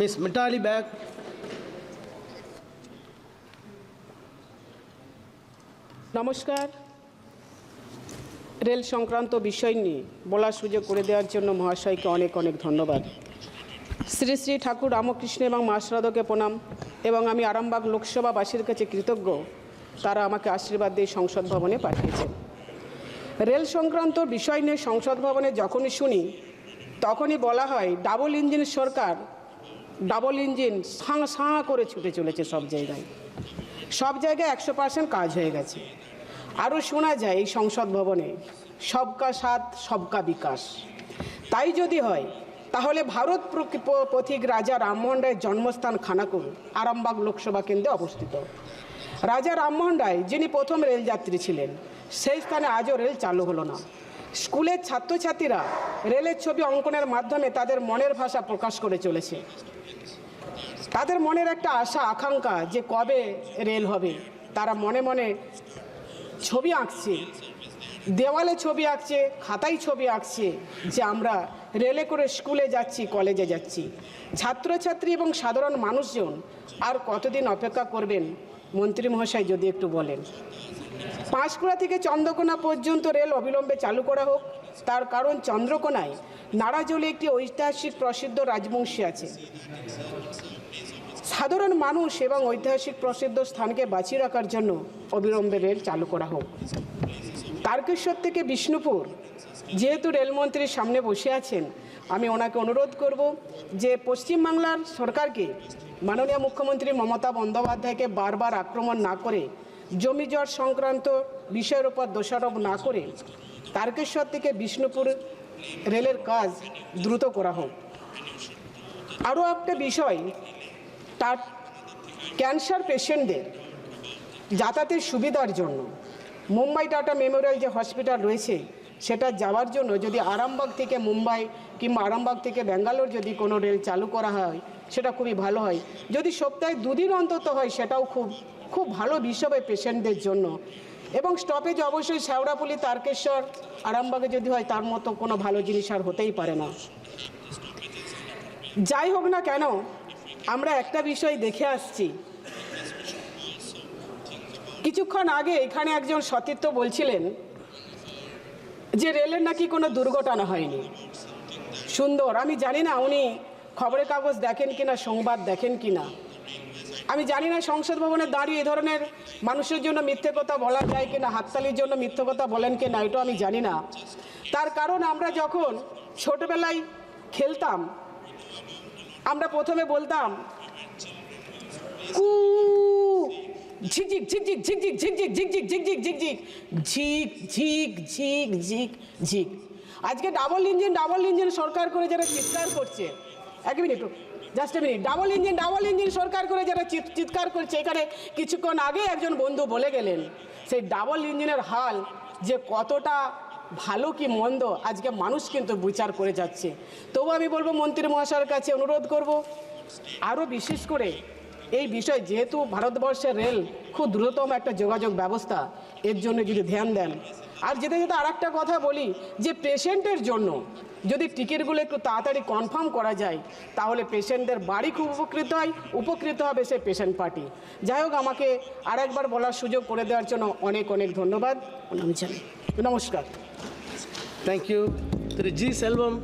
Miss Mitali back. নমস্কার। Rail সংক্রান্ত বিষয় নিয়ে বলার সুযোগ করে দেওয়ার জন্য মহাশয়কে অনেক অনেক ধন্যবাদ। শ্রী শ্রী ঠাকুর রামকৃষ্ণ এবং মাসরাদকে প্রণাম এবং আমি আরামবাগ লোকসভাবাসীর কাছে কৃতজ্ঞ। তারা আমাকে আশীর্বাদ দিয়ে সংসদ ভবনে পাঠিয়েছেন। রেল সংক্রান্ত বিষয় নিয়ে সংসদ ভবনে যখনই শুনি, তখনই বলা হয়, ডাবল ইঞ্জিন সরকার ডাবল ইঞ্জিন সাঁ সাঁ করে ছুটে চলেছে সব জায়গায়। সব জায়গায় একশো পার্সেন্ট কাজ হয়ে গেছে। আরও শোনা যায় এই সংসদ ভবনে, সবকা সাথ, সবকা বিকাশ। তাই যদি হয়, তাহলে ভারত পথিক রাজা রামমোহন রায়ের জন্মস্থান খানাকুল, আরামবাগ লোকসভা কেন্দ্রে অবস্থিত। রাজা রামমোহন রায়, যিনি প্রথম রেলযাত্রী ছিলেন, সেই স্থানে আজও রেল চালু হলো না। স্কুলের ছাত্রছাত্রীরা রেলের ছবি অঙ্কনের মাধ্যমে তাদের মনের ভাষা প্রকাশ করে চলেছে। তাদের মনের একটা আশা, আকাঙ্ক্ষা যে কবে রেল হবে। তারা মনে মনে ছবি আঁকছে। দেওয়ালে ছবি আঁকছে, খাতায় ছবি আঁকছে যে আমরা রেলে করে স্কুলে যাচ্ছি, কলেজে যাচ্ছি। ছাত্রছাত্রী এবং সাধারণ মানুষজন আর কতদিন অপেক্ষা করবেন? মন্ত্রী মহাশয় যদি একটু বলেন। পাঁশকুড়া থেকে চন্দ্রকোনা পর্যন্ত রেল অবিলম্বে চালু করা হোক। তার কারণ চন্দ্রকোনায় নাড়াজলে একটি ঐতিহাসিক প্রসিদ্ধ রাজবংশী আছে। সাধারণ মানুষ এবং ঐতিহাসিক প্রসিদ্ধ স্থানকে বাঁচিয়ে রাখার জন্য অবিলম্বে রেল চালু করা হোক। তারকেশ্বর থেকে বিষ্ণুপুর, যেহেতু রেলমন্ত্রীর সামনে বসে আছেন, আমি ওনাকে অনুরোধ করব যে পশ্চিমবাংলার সরকারকে মাননীয় মুখ্যমন্ত্রী মমতা বন্দ্যোপাধ্যায়কে বারবার আক্রমণ না করে, জমি জট সংক্রান্ত বিষয়ের উপর দোষারোপ না করে তারকেশ্বর থেকে বিষ্ণুপুর রেলের কাজ দ্রুত করা হোক। আরও একটা বিষয়, তার ক্যান্সার পেশেন্টদের যাতায়াতের সুবিধার জন্য। মুম্বাই টাটা মেমোরিয়াল যে হসপিটাল রয়েছে, সেটা যাওয়ার জন্য যদি আরামবাগ থেকে মুম্বাই কিংবা আরামবাগ থেকে ব্যাঙ্গালোর যদি কোনো রেল চালু করা হয় সেটা খুবই ভালো হয়। যদি সপ্তাহে দুদিন অন্তত হয়, সেটাও খুব খুব ভালো বিষয় পেশেন্টদের জন্য। এবং স্টপেজ অবশ্যই শেওড়াপুলি তারকেশ্বর, আরামবাগে যদি হয়, তার মতো কোনো ভালো জিনিস আর হতেই পারে না। যাই হোক না কেন, আমরা একটা বিষয় দেখে আসছি। কিছুক্ষণ আগে এখানে একজন সতীর্থ বলছিলেন যে, রেলের নাকি কোনো দুর্ঘটনা হয়নি। সুন্দর, আমি জানি না, উনি খবরের কাগজ দেখেন কিনা সংবাদ দেখেন কিনা আমি জানি না সংসদ ভবনে দাঁড়িয়ে এ ধরনের মানুষের জন্য মিথ্যে কথা বলা যায় কিনা হাততালির জন্য মিথ্যে কথা বলেন কিনা এটাও আমি জানি না তার কারণ আমরা যখন ছোটবেলায় খেলতাম আমরা প্রথমে বলতাম কু ঝিকঝিক ঝিকঝিক ঝিকঝিক ঝিকঝিক ঝিকঝিক ঝিকঝিক ঝিকঝিক ঝিক ঝিক ঝিক ঝিক ঝিক আজকে ডাবল ইঞ্জিন ডাবল ইঞ্জিন সরকার করে যারা চিৎকার করছে এক minute just a minute double engine double engine সরকার করে যারা চিৎ- চিৎকার করছে, এখানে কিছুক্ষণ আগে একজন বন্ধু বলে গেলেন, সেই ডাবল ইঞ্জিনের হাল যে কতটা ভালো কি মন্দ, আজকে মানুষ কিন্তু বিচার করে যাচ্ছে। তবু আমি বলব, মন্ত্রী মহাশয়ের কাছে অনুরোধ করব আরও বিশেষ করে এই বিষয় যেহেতু ভারতবর্ষের রেল খুব দ্রুততম একটা যোগাযোগ ব্যবস্থা, এর জন্য যদি ধ্যান দেন আর যেতে যেতে আর একটা কথা বলি, যে পেশেন্টের জন্য যদি টিকিটগুলো একটু তাড়াতাড়ি কনফার্ম করা যায়, তাহলে পেশেন্টদের বাড়ি খুব উপকৃত হয়, উপকৃত হবে সে পেশেন্ট পার্টি যাই হোক, আমাকে আর একবার বলার সুযোগ করে দেওয়ার জন্য অনেক অনেক ধন্যবাদ নমস্কার থ্যাংক ইউ জি. Selvam.